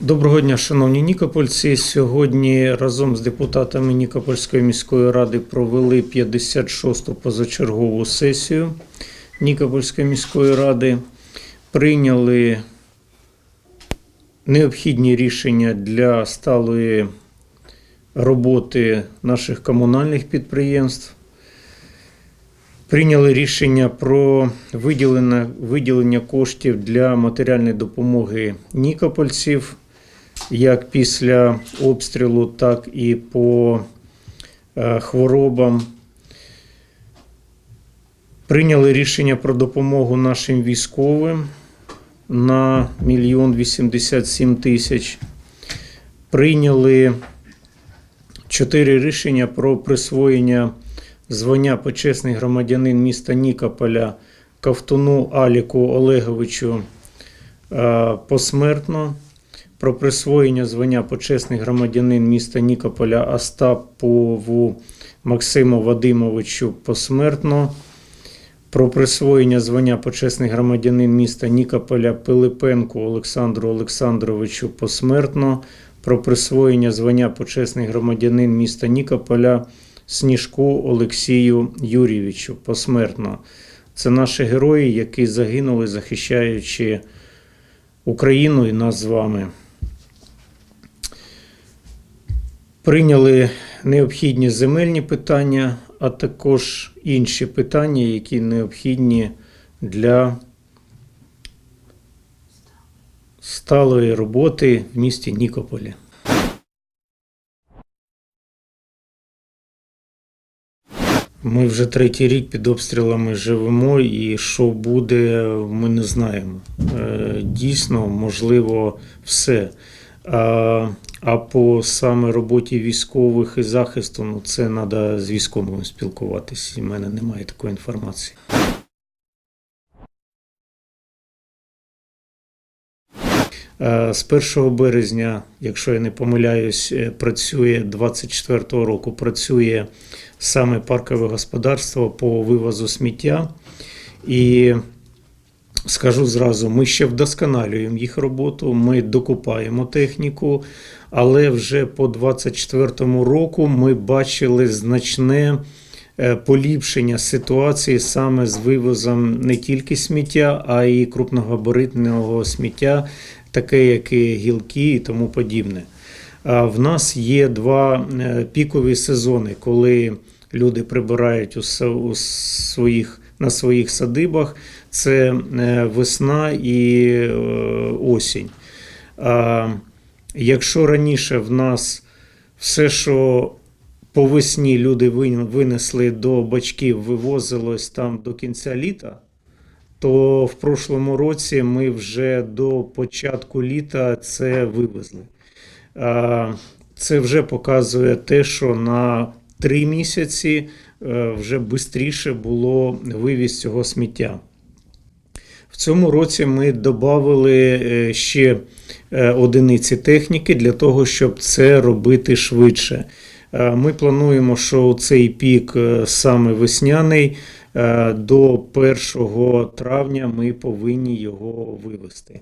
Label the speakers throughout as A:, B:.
A: Доброго дня, шановні нікопольці. Сьогодні разом з депутатами Нікопольської міської ради провели 56-ту позачергову сесію Нікопольської міської ради. Прийняли необхідні рішення для сталої роботи наших комунальних підприємств. Прийняли рішення про виділення, виділення коштів для матеріальної допомоги нікопольців, як після обстрілу, так і по е, хворобам. Прийняли рішення про допомогу нашим військовим на 1 87 тисяч. Прийняли чотири рішення про присвоєння звання почесний громадянин міста Нікополя Ковтуну Аліку Олеговичу е, посмертно. Про присвоєння звання почесний громадянин міста Нікополя Остапову Максиму Вадимовичу посмертно. Про присвоєння звання почесний громадянин міста Нікополя Пилипенку Олександру Олександровичу посмертно. Про присвоєння звання почесний громадянин міста Нікополя Сніжку Олексію Юрійовичу посмертно. Це наші герої, які загинули, захищаючи Україну і нас з вами. Прийняли необхідні земельні питання, а також інші питання, які необхідні для сталої роботи в місті Нікополі. Ми вже третій рік під обстрілами живемо, і що буде, ми не знаємо. Е, Дійсно, можливо, все. А, по саме роботі військових і захисту, ну це треба з військовими спілкуватися. І в мене немає такої інформації. Е, З 1 березня, якщо я не помиляюсь, е, працює 24 року. Працює саме паркове господарство по вивозу сміття. І скажу зразу, ми ще вдосконалюємо їх роботу, ми докупаємо техніку, але вже по 24 року ми бачили значне е, поліпшення ситуації саме з вивозом не тільки сміття, а й крупногабаритного сміття, таке як і гілки і тому подібне. В нас є два е, пікові сезони, коли люди прибирають у своїх, на своїх садибах. Це е, весна і е, осінь. Якщо раніше в нас все, що по весні люди винесли до бачків, вивозилось там до кінця літа, то в прошлому році ми вже до початку літа це вивезли. Це вже показує те, що на три місяці е, вже швидше було вивіз цього сміття. В цьому році ми додали ще е, одиниці техніки для того, щоб це робити швидше. Е, Ми плануємо, що цей пік е, саме весняний. е, До 1 травня ми повинні його вивезти.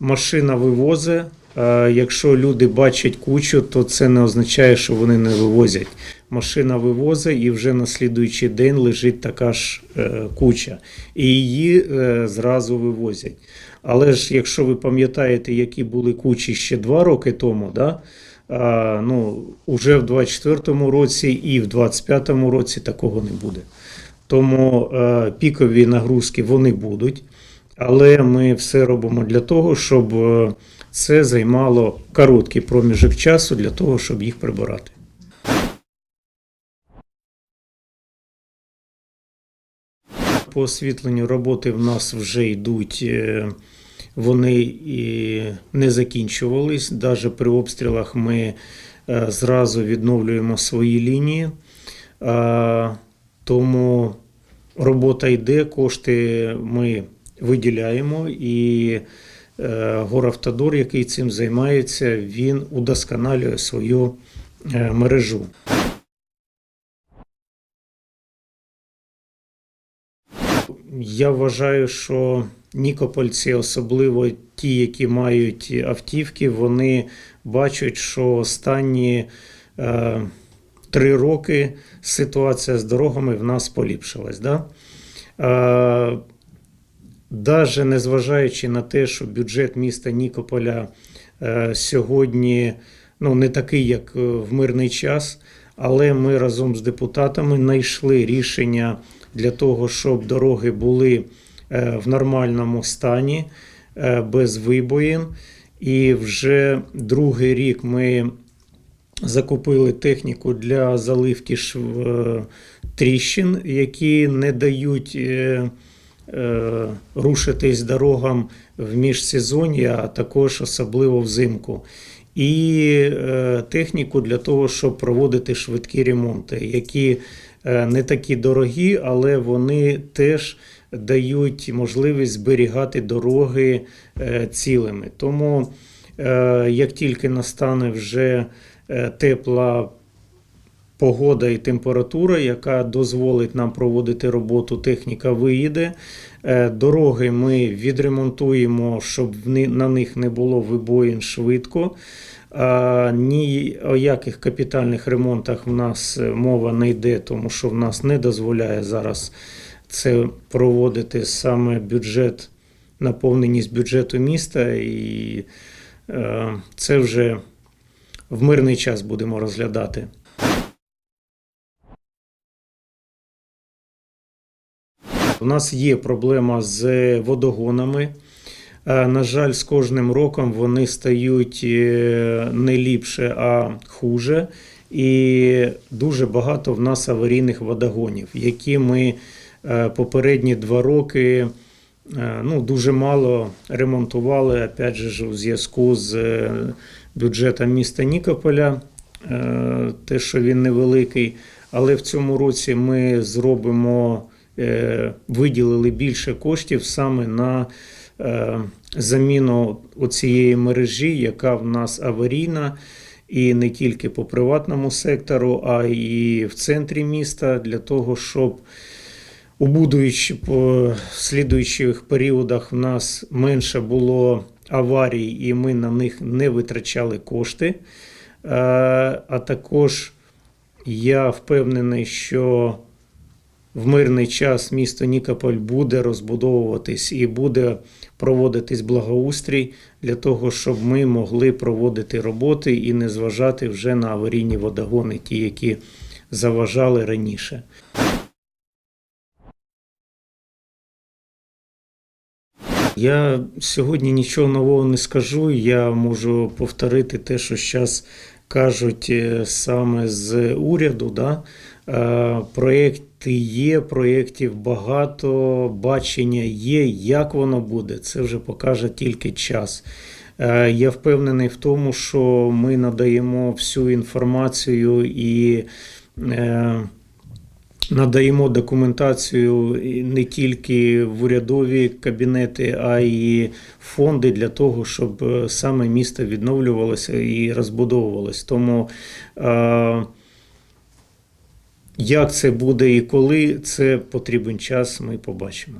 A: Машина вивозить. Е, Якщо люди бачать кучу, то це не означає, що вони не вивозять. Машина вивозить і вже на слідуючий день лежить така ж е, куча. І її е, зразу вивозять. Але ж якщо ви пам'ятаєте, які були кучі ще два роки тому, да, а, ну, уже в 24-му році і в 25-му році такого не буде. Тому е, пікові нагрузки вони будуть. Але ми все робимо для того, щоб це займало короткий проміжок часу для того, щоб їх прибирати. По освітленню роботи в нас вже йдуть, е, вони і не закінчувались. Навіть при обстрілах ми е, зразу відновлюємо свої лінії. Тому робота йде, кошти ми виділяємо і Горавтодор, який цим займається, він удосконалює свою е, мережу. Я вважаю, що нікопольці, особливо ті, які мають автівки, вони бачать, що останні е, три роки ситуація з дорогами в нас поліпшилась. Да? Е, Даже незважаючи на те, що бюджет міста Нікополя е, сьогодні ну, не такий, як е, в мирний час, але ми разом з депутатами знайшли рішення для того, щоб дороги були е, в нормальному стані, без вибоїн. І вже другий рік ми закупили техніку для заливки шв- тріщин, які не дають рушитись дорогам в міжсезонні, а також особливо взимку. І е, техніку для того, щоб проводити швидкі ремонти, які е, не такі дорогі, але вони теж дають можливість зберігати дороги е, цілими. Тому, е, як тільки настане вже е, тепла погода і температура, яка дозволить нам проводити роботу, техніка виїде. Е, Дороги ми відремонтуємо, щоб на них не було вибоїн швидко. Ні о яких капітальних ремонтах в нас е, мова не йде, тому що в нас не дозволяє зараз це проводити саме бюджет, наповненість бюджету міста, і е, це вже в мирний час будемо розглядати. У нас є проблема з водогонами. Е, На жаль, з кожним роком вони стають е, не ліпше, а хуже. І дуже багато в нас аварійних водогонів, які ми е, попередні два роки ну, дуже мало ремонтували, опять же, у зв'язку з бюджетом міста Нікополя, те, що він невеликий. Але в цьому році ми зробимо, виділили більше коштів саме на е, заміну оцієї мережі, яка в нас аварійна, і не тільки по приватному сектору, а і в центрі міста, для того, щоб у будуючи по слідуючих періодах в нас менше було аварій, і ми на них не витрачали кошти. Е, А також я впевнений, що в мирний час місто Нікополь буде розбудовуватись і буде проводитись благоустрій для того, щоб ми могли проводити роботи і не зважати вже на аварійні водогони, ті, які заважали раніше. Я сьогодні нічого нового не скажу. Я можу повторити те, що зараз кажуть е, саме з уряду. Да? Е, Проєкти є, проєктів багато, бачення є. Як воно буде, це вже покаже тільки час. Е, Я впевнений в тому, що ми надаємо всю інформацію і е, надаємо документацію не тільки в урядові кабінети, а й фонди для того, щоб саме місто відновлювалося і розбудовувалося. Тому як це буде і коли це потрібен час, ми побачимо.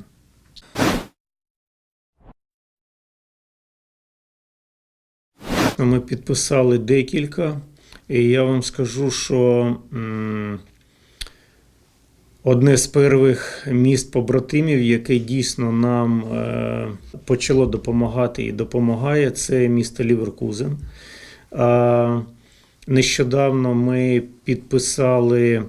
A: Ми підписали декілька, і я вам скажу, що одне з перших міст побратимів, яке дійсно нам е, почало допомагати і допомагає, це місто Ліверкузен. Нещодавно ми підписали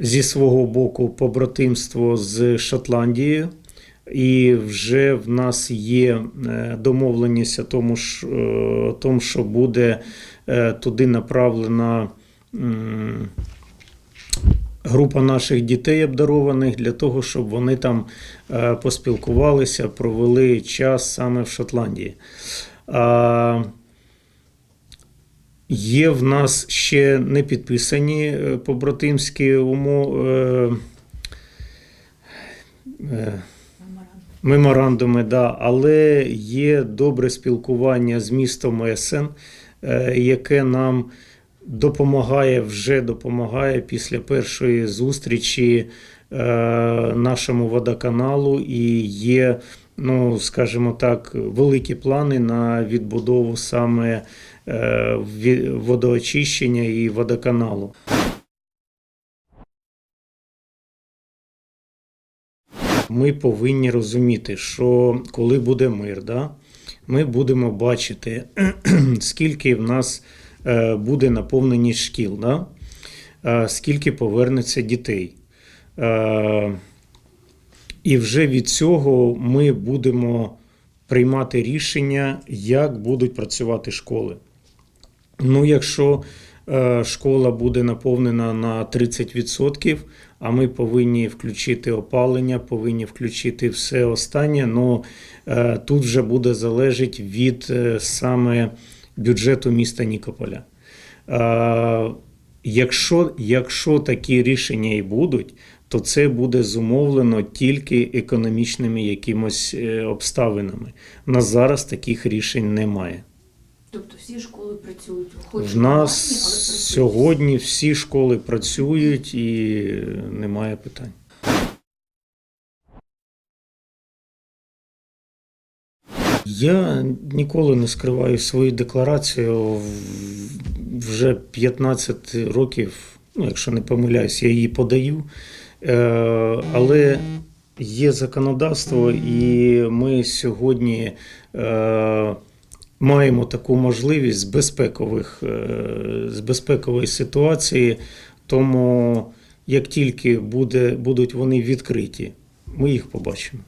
A: зі свого боку побратимство з Шотландією. І вже в нас є е, домовленість о тому, що, е, тому, що буде е, туди направлена група наших дітей обдарованих для того, щоб вони там е, поспілкувалися, провели час саме в Шотландії. Є в нас ще не підписані е, побратимські умови. Меморандуми, да, але є добре спілкування з містом Есен, е, яке нам допомагає, вже допомагає після першої зустрічі е, нашому водоканалу і є, ну скажімо так, великі плани на відбудову саме е, водоочищення і водоканалу. Ми повинні розуміти, що коли буде мир, да, ми будемо бачити, скільки в нас е, буде наповненість шкіл, да, е, скільки повернеться дітей. Е, І вже від цього ми будемо приймати рішення, як будуть працювати школи. Ну, якщо е, школа буде наповнена на 30%, а ми повинні включити опалення, повинні включити все останнє. Ну е, тут вже буде залежить від е, саме бюджету міста Нікополя. Е, якщо, якщо такі рішення і будуть, то це буде зумовлено тільки економічними якимось обставинами. У нас зараз таких рішень немає.
B: Тобто всі школи працюють, хоч
A: В нас
B: але працюють.
A: сьогодні всі школи працюють і немає питань. Я ніколи не скриваю свою декларацію. Вже 15 років, ну, якщо не помиляюсь, я її подаю. Е, Але є законодавство, і ми сьогодні е, маємо таку можливість з безпекових е, з безпекової ситуації. Тому як тільки буде, будуть вони відкриті, ми їх побачимо.